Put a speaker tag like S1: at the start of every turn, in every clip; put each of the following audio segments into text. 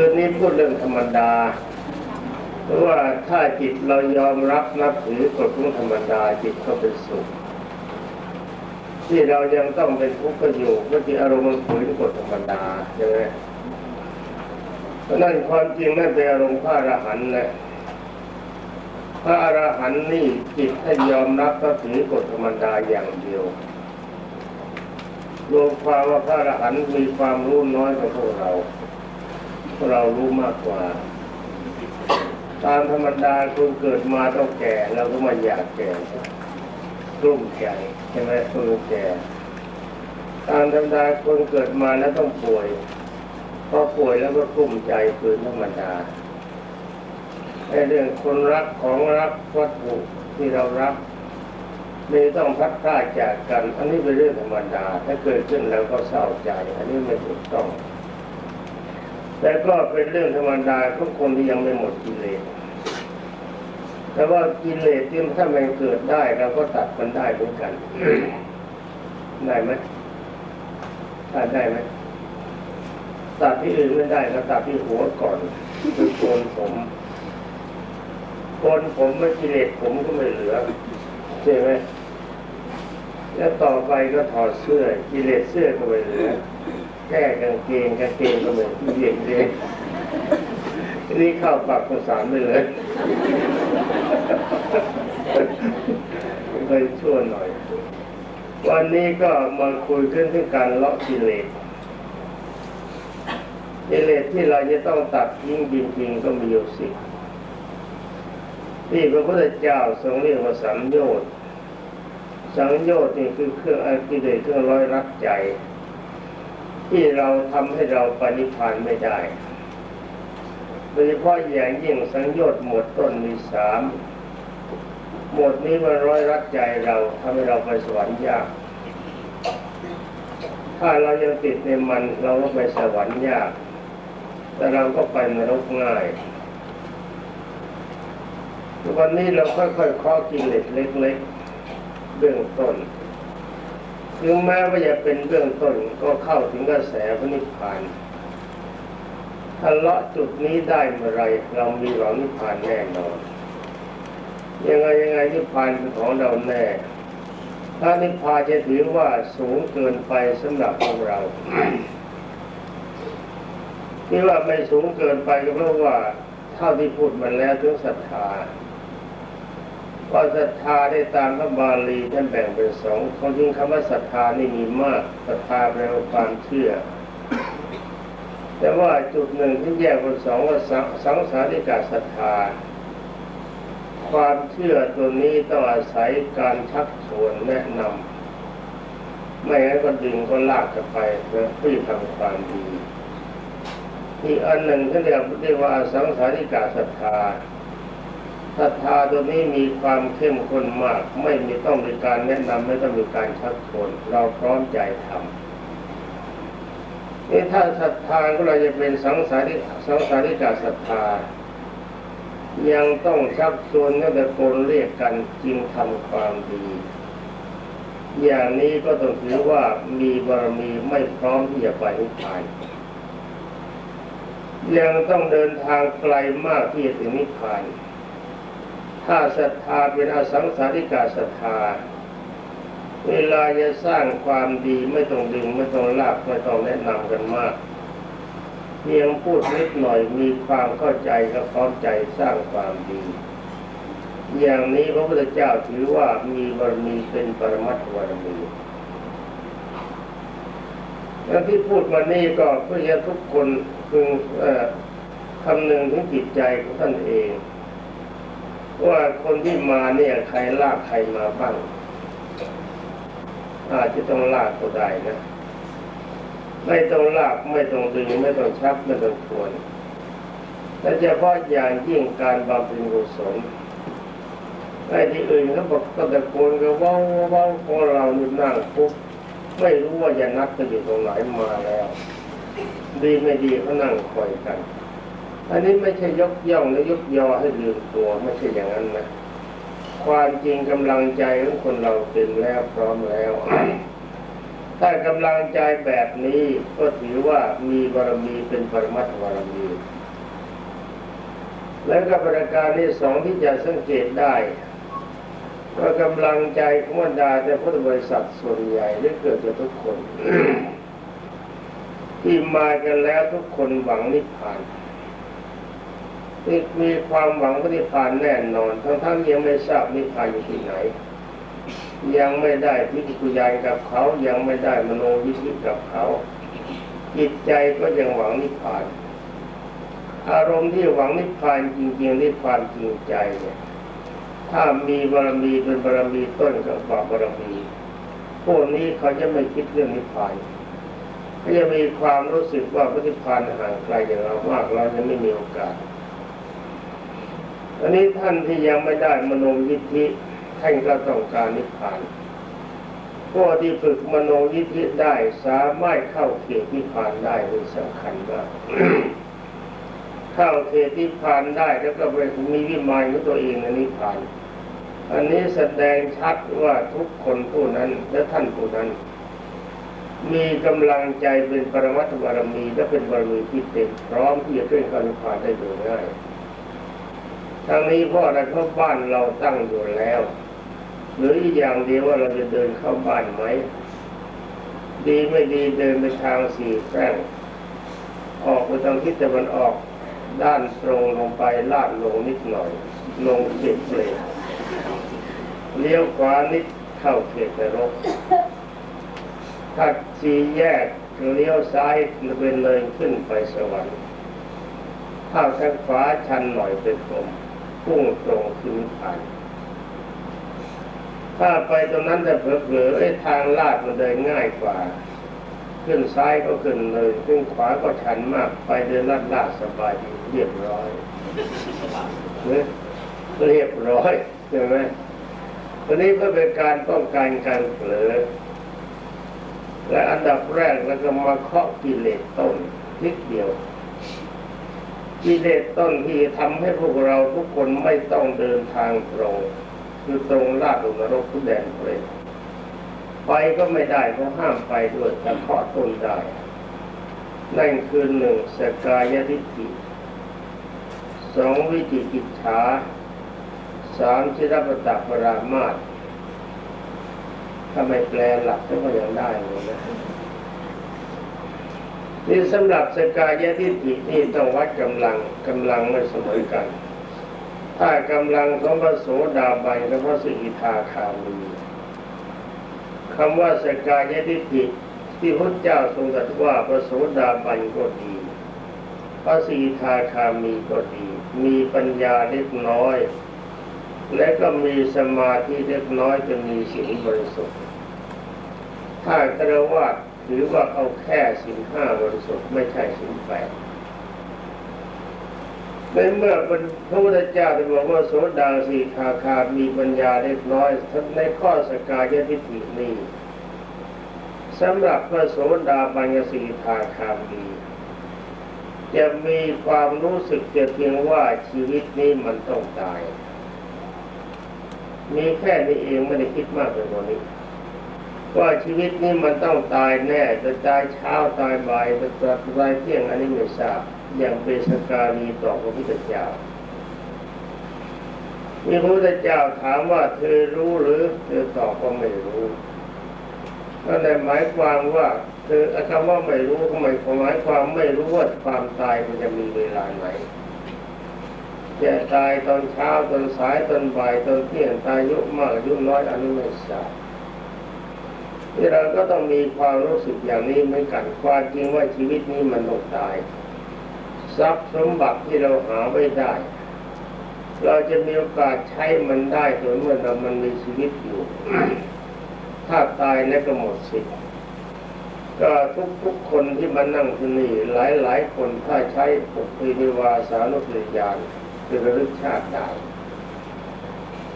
S1: คืนนี้พูดเรื่องธรรมดา เพราะว่าถ้าจิตเรายอมรับนับถือกฎของธรรมดาจิตก็เป็นสุข ที่เรายังต้องเป็นทุกข์ก็อยู่เมื่อกี้อารมณ์มันฝืนกฎธรรมดาใช่ไหมเพราะนั่นความจริงนั่นเป็นอารมณ์พระอรหันต์แหละพระอรหันต์นี่จิตให้ยอมรับนับถือกฎธรรมดาอย่างเดียวรวมความว่าพระอรหันต์มีความรู้น้อยกว่าพวกเรา เรารู้มากกว่า ตามธรรมดาคุณเกิดมาต้องแก่เราก็มาอยากแก่กลุ้มใจใช่ไหมคุณแก่ ตามธรรมดาคนเกิดมาแล้วต้องป่วยพอป่วยแล้วก็กลุ้มใจคือธรรมดาในเรื่องคนรักของรักวัตถุที่เรารักมีต้องพัดพลาดจากกัน อันนี้เป็นเรื่องธรรมดา ถ้าเกิดขึ้นแล้วก็เศร้าใจ อันนี้ไม่ถูกต้อง แต่ก็เป็นเรื่องธรรมดาของคนที่ยังไม่หมดกิเลสแต่ว่ากิเลสที่ถ้ามันเกิดได้เราก็ตัดมันได้เหมือนกัน ได้ไหมตัดได้ไหมตัดที่อื่นไม่ได้ก็ตัดที่หัวก่อนคือโกนผมโกนผมไม่กิเลสผมก็ไม่เหลือใช่ไหมแล้วต่อไปก็ถอดเสื้อกิเลสเสื้อก็ไม่เหลือ แก้กางเกงกางเกงก็เหมือนที่เย็นเลยนี้เข้าปากภาษาเลยเคยชั่วหน่อย วันนี้ก็มาคุยขึ้นถึงการเลาะกิเลสกิเลสที่เราจะต้องตัดทิ้งจริงๆก็มีอยู่สิที่พระพุทธเจ้าทรงเรียกว่าสังโยชน์สังโยชน์นี่คือเครื่องอกิเลสเครื่องร้อยรัดใจ ที่เราทำให้เราปฏิพานไม่ได้โดยเฉพาะอย่างยิ่งสังโยชน์หมดต้นมีสามหมดนี้มันร้อยรัดใจเราทำให้เราไปสวรรค์ยาก ถ้าเรายังติดในมันเราก็ไปสวรรค์ยาก แต่เราก็ไปนรกง่ายวันนี้เราค่อยๆเคาะกิเลสเล็กๆเบื้องต้น ถึงแม้ว่าจะเป็นเบื้องต้นก็เข้าถึงกระแสพระนิพพานถ้าเลาะจุดนี้ได้เมื่อไรเรามีหวังนิพพานแน่นอน ยังไงยังไงนิพพานเป็นของเราแน่ ถ้านิพพานจะถือว่าสูงเกินไปสำหรับพวกเราที่ว่าไม่สูงเกินไปก็เพราะว่าเท่าที่พูดมาแล้วถึงศรัทธา พอศรัทธาได้ตามพระบาลีท่านแบ่งเป็นสองความจริงคำว่าศรัทธานี่มีมากศรัทธาแปลว่าความเชื่อ แต่ว่าจุดหนึ่งที่แยกเป็นสองว่าสังสังสาริกาศรัทธา ความเชื่อตัวนี้ต้องอาศัยการชักชวนแนะนำไม่งั้นก็ดึงก็ลากกันไปเพื่อเพื่อทำความดีอีกอันหนึ่งที่เรียกเรียกว่าสังสาริกาศรัทธา ศรัทธาตัวนี้มีความเข้มข้นมาก ไม่มีต้องมีการแนะนำไม่ต้องมีการชักชวนเราพร้อมใจทำนี่ถ้าศรัทธาก็เราจะเป็นสังสาริสังสาริกาศรัทธา ยังต้องชักชวนก็ตะโกนเรียกกันจึงทำความดี อย่างนี้ก็ต้องถือว่ามีบารมีไม่พร้อมที่จะไปนิพพานยังต้องเดินทางไกลมากที่จะถึงนิพพาน ถ้าศรัทธาเป็นอสังสาริกาศรัทธา เวลาจะสร้างความดีไม่ต้องดึงไม่ต้องลากไม่ต้องแนะนำกันมาก เพียงพูดนิดหน่อยมีความเข้าใจก็พร้อมใจสร้างความดี อย่างนี้พระพุทธเจ้าถือว่ามีบารมีเป็นปรมัตถบารมีแล้วที่พูดมานี่ก็เพื่อจะทุกคนพึงเอ่อคำนึงถึงจิตใจของท่านเอง ว่าคนที่มาเนี่ยใครลากใครมาบ้าง อาจจะต้องลากก็ได้นะ ไม่ต้องลากไม่ต้องดึงไม่ต้องชักไม่ต้องชวนแต่เฉพาะอย่างยิ่งการบำเพ็ญกุศลไอ้ที่อื่นเขาบอกก็ตะโกนกันว้าวว้าวพอเรานี่นั่งปุ๊บไม่รู้ว่าจะนัดกันอยู่ตรงไหนมาแล้ว ดีไม่ดีเขานั่งคอยกัน อันนี้ไม่ใช่ยกย่องหรือยกยอให้ลืมตัวไม่ใช่อย่างนั้นนะความจริงกำลังใจของคนเราเต็มแล้วพร้อมแล้ว ถ้ากำลังใจแบบนี้ก็ถือว่ามีบารมีเป็นปรมัตถบารมี และก็ประการที่สองที่จะสังเกตได้ว่ากำลังใจของบรรดาแต่พุทธบริษัทส่วนใหญ่ได้เกิดจากทุกคน ที่มากันแล้วทุกคนหวังนิพพาน มีความหวังพระนิพพานแน่นอน ทั้งทั้งยังไม่ทราบนิพพานอยู่ที่ไหน ยังไม่ได้ทิฏฐิกุญาณกับเขา ยังไม่ได้มโนวิธิกับเขา จิตใจก็ยังหวังนิพพาน อารมณ์ที่หวังนิพพานจริงๆนิพพานจริงใจเนี่ยถ้ามีบารมีเป็นบารมีต้นกับว่าบารมีพวกนี้เขาจะไม่คิดเรื่องนิพพานเขาจะมีความรู้สึกว่าพระนิพพานห่างไกลอย่างเรามากเราจะไม่มีโอกาส อันนี้ท่านที่ยังไม่ได้มโนยิทธิท่านก็ต้องการนิพพานพวกที่ฝึกมโนยิทธิได้สามารถเข้าเขตนิพพานได้เป็นสำคัญมากเข้าเขตนิพพานได้แล้วก็ไปมีวิมานของตัวเองในนิพพาน อันนี้แสดงชัดว่าทุกคนผู้นั้นและท่านผู้นั้น มีกำลังใจเป็นปรมัตถบารมีและเป็นบารมีที่เต็มพร้อมที่จะขึ้นการนิพพานได้โดยง่าย ทางนี้เพราะอะไรเพราะบ้านเราตั้งอยู่แล้ว หรืออีกอย่างเดียวว่าเราจะเดินเข้าบ้านไหม ดีไม่ดีเดินไปทางสี่แพร่งออกไปทางทิศตะวันออกด้านตรงลงไปลาดลงนิดหน่อย ลงเขตเปลวเลี้ยวขวานิดเข้าเขตนรกถ้าสี่แยกเลี้ยวซ้ายเป็นเลยขึ้นไปสวรรค์ถ้าทางขวาชันหน่อยเป็นพรม พุ่งตรงขึ้นนิพพานถ้าไปตรงนั้นจะเผลอๆไอ้ทางลาดมันเดินง่ายกว่า ขึ้นซ้ายก็ขึ้นเลย ขึ้นขวาก็ชันมาก ไปเดินลาดลาดสบายดีเรียบร้อยเนี่ยเรียบร้อยใช่ไหมวันนี้เพื่อเป็นการป้องกันการเผลอและอันดับแรกแล้วก็มาเคาะกิเลสต้นนิดเดียว กิเลสต้นที่ทำให้พวกเราทุกคนไม่ต้องเดินทางตรง คือตรงลาดลงนรกทุแดนเปรตไปก็ไม่ได้เพราะห้ามไปด้วยแต่เคาะต้นได้นั่นคือหนึ่งสกายทิฏฐิสองวิจิกิจฉาสามชิรปตะปรามาตถ้าไม่แปลหลักก็ยังได้เลยนะ นี่สำหรับสกายะทิฏฐินี่ต้องวัดกำลังกำลังไม่เสมอกัน ถ้ากำลังของพระโสดาบันกับพระสิกิทาคามีคำว่าสกายะทิฏฐิที่พระเจ้าทรงตรัสว่าพระโสดาบันก็ดีพระสิทาคามีก็ดี มีปัญญาเล็กน้อย และก็มีสมาธิเล็กน้อยจะมีสิ่งบริสุทธิ์ถ้ากระว่า ถือว่าเอาแค่สินห้าบริสุทธิ์ไม่ใช่สินแปดในเมื่อพระพุทธเจ้าได้บอกว่าโสดาสีคาคามีปัญญาเล็กน้อยในข้อสกายทิฏฐินี้สำหรับพระโสดาบัญสีคาคามีจะมีความรู้สึกแต่เพียงว่าชีวิตนี้มันต้องตาย มีแค่นี้เองไม่ได้คิดมากไปกว่านี้ ว่าชีวิตนี้มันต้องตายแน่จะตายเช้าตายบ่ายจะตายเที่ยงอันนี้ไม่ทราบอย่างเบสการีต่อพระพุทธเจ้ามีพระพุทธเจ้าถามว่าเธอรู้หรือเธอตอบว่าไม่รู้ก็ได้หมายความว่า เธอคำว่าไม่รู้ทำไมหมายความไม่รู้ว่าความตายมันจะมีเวลาไหนจะตายตอนเช้าตอนสายตอนบ่ายตอนเที่ยงตายยุมากยุน้อยอันนี้ไม่ทราบ ที่เราก็ต้องมีความรู้สึกอย่างนี้เหมือนกันความจริงว่าชีวิตนี้มันต้องตาย ทรัพย์สมบัติที่เราหาไม่ได้ เราจะมีโอกาสใช้มันได้โดยเมื่อเรามันมีชีวิตอยู่ ถ้าตายแล้วก็หมดสิทธิ์ก็ทุกๆคนที่มานั่งที่นี่หลายๆคนถ้าใช้ปุถินิวาสานุปริยานคือระลึกชาติได้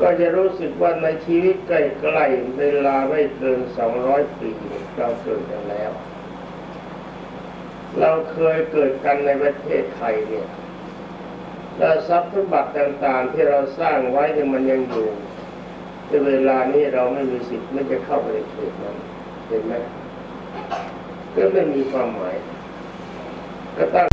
S1: ก็จะรู้สึกว่าในชีวิตใกล้ๆเวลาไม่เกินสองร้อยปีเราเกิดกันแล้ว เราเคยเกิดกันในประเทศไทยเนี่ยและทรัพย์สมบัติต่างๆ ที่เราสร้างไว้เนี่ยมันยังอยู่ในเวลานี้เราไม่มีสิทธิ์ไม่จะเข้าไปในเขตนั้นเห็นไหมก็ไม่มีความหมายก็ตั้ง